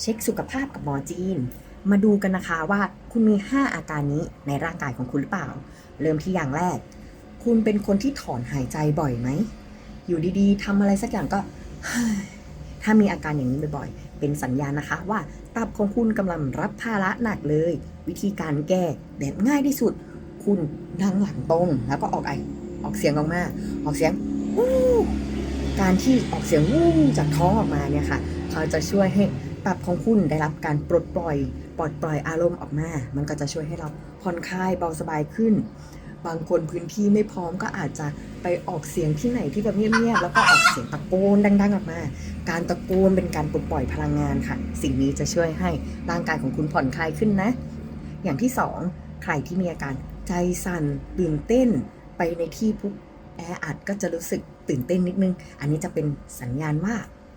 เช็คสุขภาพกับหมอจีน มาดูกันนะคะว่าคุณมี 5 อาการนี้ในร่างกายของคุณหรือเปล่า เริ่มที่อย่างแรก คุณเป็นคนที่ถอนหายใจบ่อยไหม อยู่ดีๆทำอะไรสักอย่างก็ ถ้ามีอาการอย่างนี้บ่อยๆ เป็นสัญญาณนะคะว่าตับของคุณกำลังรับภาระหนักเลย วิธีการแก้แบบง่ายที่สุด คุณนั่งหลังตรงแล้วก็ออกไอออกเสียงออกมา ออกเสียงวู้การที่ออกเสียงวู้จากท้องออกมาเนี่ยค่ะ เขาจะช่วยให้ ตับของคุณได้รับการปลดปล่อย ปลดปล่อยอารมณ์ออกมา มันก็จะช่วยให้เราผ่อนคลายเบาสบายขึ้น บางคนพื้นที่ไม่พร้อมก็อาจจะไปออกเสียงที่ไหนที่แบบเงียบๆแล้วก็ออกเสียงตะโกนดังๆออกมา การตะโกนเป็นการปลดปล่อยพลังงานค่ะ สิ่งนี้จะช่วยให้ร่างกายของคุณผ่อนคลายขึ้นนะ อย่างที่สองใครที่มีอาการใจสั่นตื่นเต้นไปในที่พุกแออัดก็จะรู้สึกตื่นเต้นนิดนึง อันนี้จะเป็นสัญญาณว่า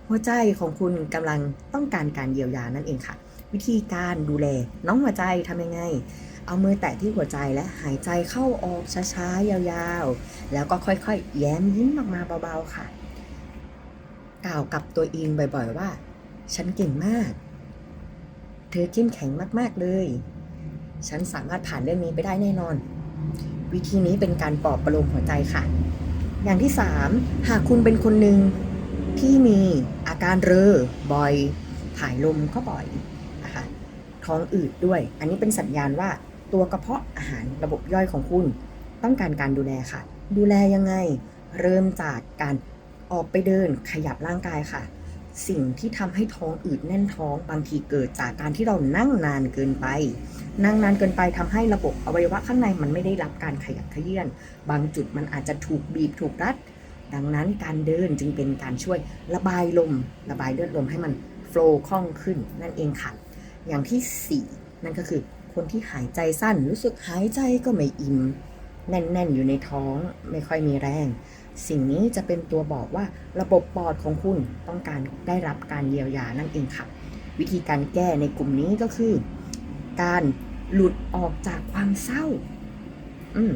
หัวใจของคุณกำลังต้องการการเยียวยานั่นเองค่ะ วิธีการดูแลน้องหัวใจทำยังไง เอามือแตะที่หัวใจและหายใจเข้าออกช้าๆ ยาวๆ แล้วก็ค่อยๆ แย้มยิ้มออกมาเบาๆค่ะ กล่าวกับตัวเองบ่อยๆว่า ฉันเก่งมาก เธอเข้มแข็งมากๆเลย ฉันสามารถผ่านเรื่องนี้ไปได้แน่นอน วิธีนี้เป็นการปลอบประโลมหัวใจค่ะ อย่างที่ 3 หากคุณเป็นคนหนึ่ง ที่มีอาการเรอบ่อยถ่ายลมก็บ่อยนะคะท้องอืดด้วย อันนี้เป็นสัญญาณว่าตัวกระเพาะอาหารระบบย่อยของคุณ ต้องการการดูแลค่ะ ดูแลยังไง เริ่มจากการออกไปเดินขยับร่างกายค่ะ สิ่งที่ทำให้ท้องอืดแน่นท้องบางทีเกิดจากการที่เรานั่งนานเกินไป นั่งนานเกินไปทำให้ระบบอวัยวะข้างในมันไม่ได้รับการขยับเขยื่อน บางจุดมันอาจจะถูกบีบถูกรัด ดังนั้นการเดินจึงเป็นการช่วยระบายลม ระบายเลือดลมให้มันโฟล์คล่องขึ้นนั่นเองค่ะ อย่างที่ 4 นั่นก็คือคนที่หายใจสั้นรู้สึกหายใจก็ไม่อิ่มแน่นๆ อยู่ในท้องไม่ค่อยมีแรง สิ่งนี้จะเป็นตัวบอกว่าระบบปอดของคุณต้องการได้รับการเยียวยานั่นเองค่ะ วิธีการแก้ในกลุ่มนี้ก็คือ การหลุดออกจากความเศร้า อืม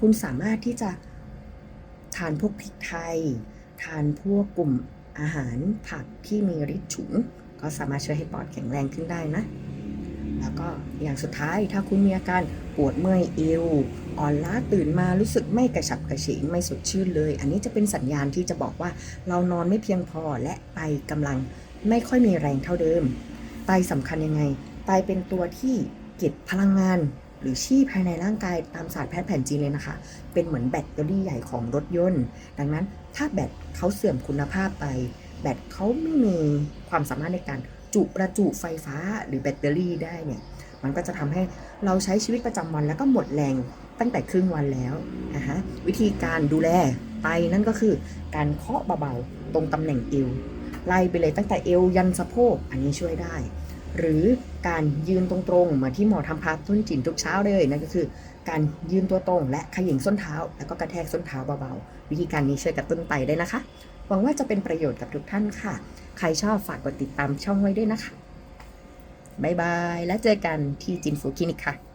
คุณสามารถที่จะานพวกพริกไทย ทานพวกกลุ่มอาหารผักที่มีฤทธิ์ฉุนก็สามารถช่วยให้ปอดแข็งแรงขึ้นได้นะ แล้วก็อย่างสุดท้ายถ้าคุณมีอาการปวดเมื่อยเอวอ่อนล้าตื่นมารู้สึกไม่กระฉับกระเฉงไม่สดชื่นเลย อันนี้จะเป็นสัญญาณที่จะบอกว่าเรานอนไม่เพียงพอและไตกำลังไม่ค่อยมีแรงเท่าเดิม ไตสำคัญยังไง ไตเป็นตัวที่เก็บพลังงาน หรือชีพภายในร่างกายตามศาสตร์แพทย์แผนจีนเลยนะคะ เป็นเหมือนแบตเตอรี่ใหญ่ของรถยนต์ ดังนั้นถ้าแบตเขาเสื่อมคุณภาพไป แบตเขาไม่มีความสามารถในการจุประจุไฟฟ้าหรือแบตเตอรี่ได้เนี่ย มันก็จะทำให้เราใช้ชีวิตประจำวันแล้วก็หมดแรงตั้งแต่ครึ่งวันแล้วนะฮะวิธีการดูแลไตนั่นก็คือการเคาะเบาๆตรงตำแหน่งเอวไล่ไปเลยตั้งแต่เอวยันสะโพกอันนี้ช่วยได้ หรือการยืนตรงๆ เหมือนที่หมอทำพาทุนจินทุกเช้าเลยนั่นก็คือ การยืนตัวตรงและขยิงส้นเท้า แล้วก็กระแทกส้นเท้าเบาๆ วิธีการนี้ช่วยกระตุ้นไตได้นะคะ หวังว่าจะเป็นประโยชน์กับทุกท่านค่ะ ใครชอบฝากกดติดตามช่องไว้ด้วยนะคะ บ๊ายบาย แล้วเจอกันที่จินฟูคลินิกค่ะ